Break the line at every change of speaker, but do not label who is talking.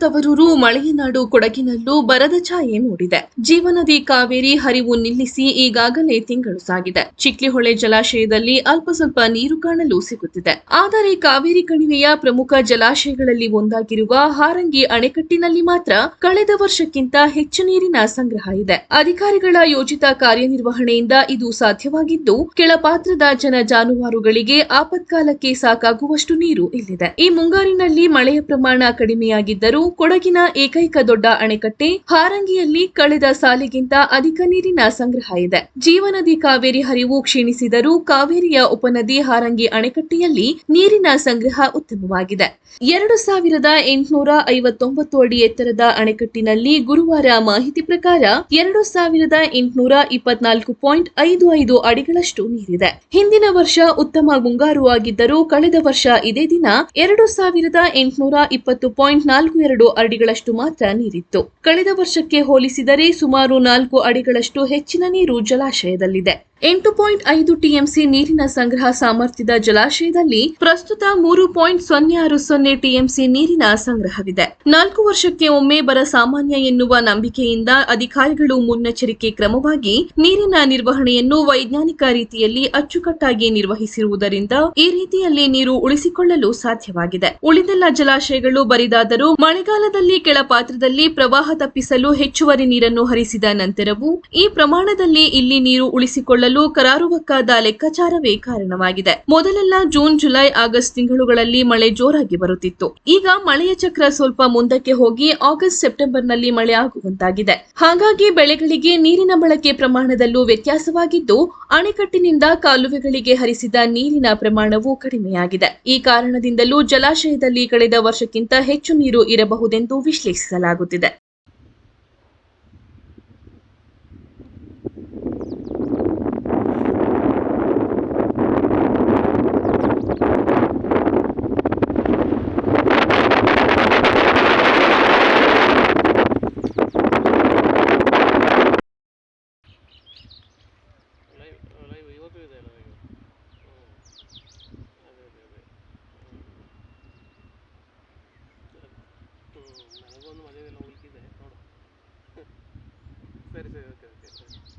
ತವರೂರು ಮಳೆಯನಾಡು ಕೊಡಗಿನಲ್ಲೂ ಬರದ ಛಾಯೆ ಮೂಡಿದೆ. ಜೀವನದಿ ಕಾವೇರಿ ಹರಿವು ನಿಲ್ಲಿಸಿ ಈಗಾಗಲೇ ತಿಂಗಳು ಸಾಗಿದೆ. ಚಿಕ್ಲಿಹೊಳೆ ಜಲಾಶಯದಲ್ಲಿ ಅಲ್ಪ ಸ್ವಲ್ಪ ನೀರು ಕಾಣಲು ಸಿಗುತ್ತಿದೆ. ಆದರೆ ಕಾವೇರಿ ಕಣಿವೆಯ ಪ್ರಮುಖ ಜಲಾಶಯಗಳಲ್ಲಿ ಒಂದಾಗಿರುವ ಹಾರಂಗಿ ಅಣೆಕಟ್ಟಿನಲ್ಲಿ ಮಾತ್ರ ಕಳೆದ ವರ್ಷಕ್ಕಿಂತ ಹೆಚ್ಚು ನೀರಿನ ಸಂಗ್ರಹ ಇದೆ. ಅಧಿಕಾರಿಗಳ ಯೋಜಿತ ಕಾರ್ಯನಿರ್ವಹಣೆಯಿಂದ ಇದು ಸಾಧ್ಯವಾಗಿದ್ದು ಕೆಳಪಾತ್ರದ ಜನ ಜಾನುವಾರುಗಳಿಗೆ ಆಪತ್ಕಾಲಕ್ಕೆ ಸಾಕಾಗುವಷ್ಟು ನೀರು ಇಲ್ಲಿದೆ. ಈ ಮುಂಗಾರಿನಲ್ಲಿ ಮಳೆಯ ಪ್ರಮಾಣ ಕಡಿಮೆಯಾಗಿದ್ದರೂ ಕೊಡಗಿನ ಏಕೈಕ ದೊಡ್ಡ ಅಣೆಕಟ್ಟೆ ಹಾರಂಗಿಯಲ್ಲಿ ಕಳೆದ ಸಾಲಿಗಿಂತ ಅಧಿಕ ನೀರಿನ ಸಂಗ್ರಹ ಇದೆ. ಜೀವನದಿ ಕಾವೇರಿ ಹರಿವು ಕ್ಷೀಣಿಸಿದರೂ ಕಾವೇರಿಯ ಉಪನದಿ ಹಾರಂಗಿ ಅಣೆಕಟ್ಟೆಯಲ್ಲಿ ನೀರಿನ ಸಂಗ್ರಹ ಉತ್ತಮವಾಗಿದೆ. ಎರಡು ಸಾವಿರದ ಎಂಟುನೂರ ಐವತ್ತೊಂಬತ್ತು ಅಡಿ ಎತ್ತರದ ಅಣೆಕಟ್ಟಿನಲ್ಲಿ ಗುರುವಾರ ಮಾಹಿತಿ ಪ್ರಕಾರ ಎರಡು ಸಾವಿರದ ಎಂಟುನೂರ ಇಪ್ಪತ್ನಾಲ್ಕು ಪಾಯಿಂಟ್ ಐದು ಐದು ಅಡಿಗಳಷ್ಟು ನೀರಿದೆ. ಹಿಂದಿನ ವರ್ಷ ಉತ್ತಮ ಮುಂಗಾರು ಆಗಿದ್ದರೂ ಕಳೆದ ವರ್ಷ ಇದೇ ದಿನ ಎರಡು ಸಾವಿರದ ಎಂಟುನೂರ ಇಪ್ಪತ್ತು ಪಾಯಿಂಟ್ ನಾಲ್ಕು ಎರಡು ಅಡಿಗಳಷ್ಟು ಮಾತ್ರ ನೀರಿತ್ತು. ಕಳೆದ ವರ್ಷಕ್ಕೆ ಹೋಲಿಸಿದರೆ ಸುಮಾರು ನಾಲ್ಕು ಅಡಿಗಳಷ್ಟು ಹೆಚ್ಚಿನ ನೀರು ಜಲಾಶಯದಲ್ಲಿದೆ. ಎಂಟು ಪಾಯಿಂಟ್ ಐದು ಟಿಎಂಸಿ ನೀರಿನ ಸಂಗ್ರಹ ಸಾಮರ್ಥ್ಯದ ಜಲಾಶಯದಲ್ಲಿ ಪ್ರಸ್ತುತ ಮೂರು ಪಾಯಿಂಟ್ ಸೊನ್ನೆ ಆರು ಸೊನ್ನೆ ಟಿಎಂಸಿ ನೀರಿನ ಸಂಗ್ರಹವಿದೆ. ನಾಲ್ಕು ವರ್ಷಕ್ಕೆ ಒಮ್ಮೆ ಬರ ಸಾಮಾನ್ಯ ಎನ್ನುವ ನಂಬಿಕೆಯಿಂದ ಅಧಿಕಾರಿಗಳು ಮುನ್ನೆಚ್ಚರಿಕೆ ಕ್ರಮವಾಗಿ ನೀರಿನ ನಿರ್ವಹಣೆಯನ್ನು ವೈಜ್ಞಾನಿಕ ರೀತಿಯಲ್ಲಿ ಅಚ್ಚುಕಟ್ಟಾಗಿ ನಿರ್ವಹಿಸಿರುವುದರಿಂದ ಈ ರೀತಿಯಲ್ಲಿ ನೀರು ಉಳಿಸಿಕೊಳ್ಳಲು ಸಾಧ್ಯವಾಗಿದೆ. ಉಳಿದೆಲ್ಲ ಜಲಾಶಯಗಳು ಬರಿದಾದರೂ ಮಳೆಗಾಲದಲ್ಲಿ ಕೆಳ ಪಾತ್ರದಲ್ಲಿ ಪ್ರವಾಹ ತಪ್ಪಿಸಲು ಹೆಚ್ಚುವರಿ ನೀರನ್ನು ಹರಿಸಿದ ನಂತರವೂ ಈ ಪ್ರಮಾಣದಲ್ಲಿ ಇಲ್ಲಿ ನೀರು ಉಳಿಸಿಕೊಳ್ಳಲು ಕರಾರುವಕ್ಕಾದ ಲೆಕ್ಕಾಚಾರವೇ ಕಾರಣವಾಗಿದೆ. ಮೊದಲೆಲ್ಲ ಜೂನ್, ಜುಲೈ, ಆಗಸ್ಟ್ ತಿಂಗಳುಗಳಲ್ಲಿ ಮಳೆ ಜೋರಾಗಿ ಬರುತ್ತಿತ್ತು. ಈಗ ಮಳೆಯ ಚಕ್ರ ಸ್ವಲ್ಪ ಮುಂದಕ್ಕೆ ಹೋಗಿ ಆಗಸ್ಟ್, ಸೆಪ್ಟೆಂಬರ್ನಲ್ಲಿ ಮಳೆ ಆಗುವಂತಾಗಿದೆ. ಹಾಗಾಗಿ ಬೆಳೆಗಳಿಗೆ ನೀರಿನ ಬಳಕೆ ಪ್ರಮಾಣದಲ್ಲೂ ವ್ಯತ್ಯಾಸವಾಗಿದ್ದು, ಅಣೆಕಟ್ಟಿನಿಂದ ಕಾಲುವೆಗಳಿಗೆ ಹರಿಸಿದ ನೀರಿನ ಪ್ರಮಾಣವೂ ಕಡಿಮೆಯಾಗಿದೆ. ಈ ಕಾರಣದಿಂದಲೂ ಜಲಾಶಯದಲ್ಲಿ ಕಳೆದ ವರ್ಷಕ್ಕಿಂತ ಹೆಚ್ಚು ನೀರು ಇರಬಹುದೆಂದು ವಿಶ್ಲೇಷಿಸಲಾಗುತ್ತಿದೆ.
சரி சரி ஓகே ஓகே சரி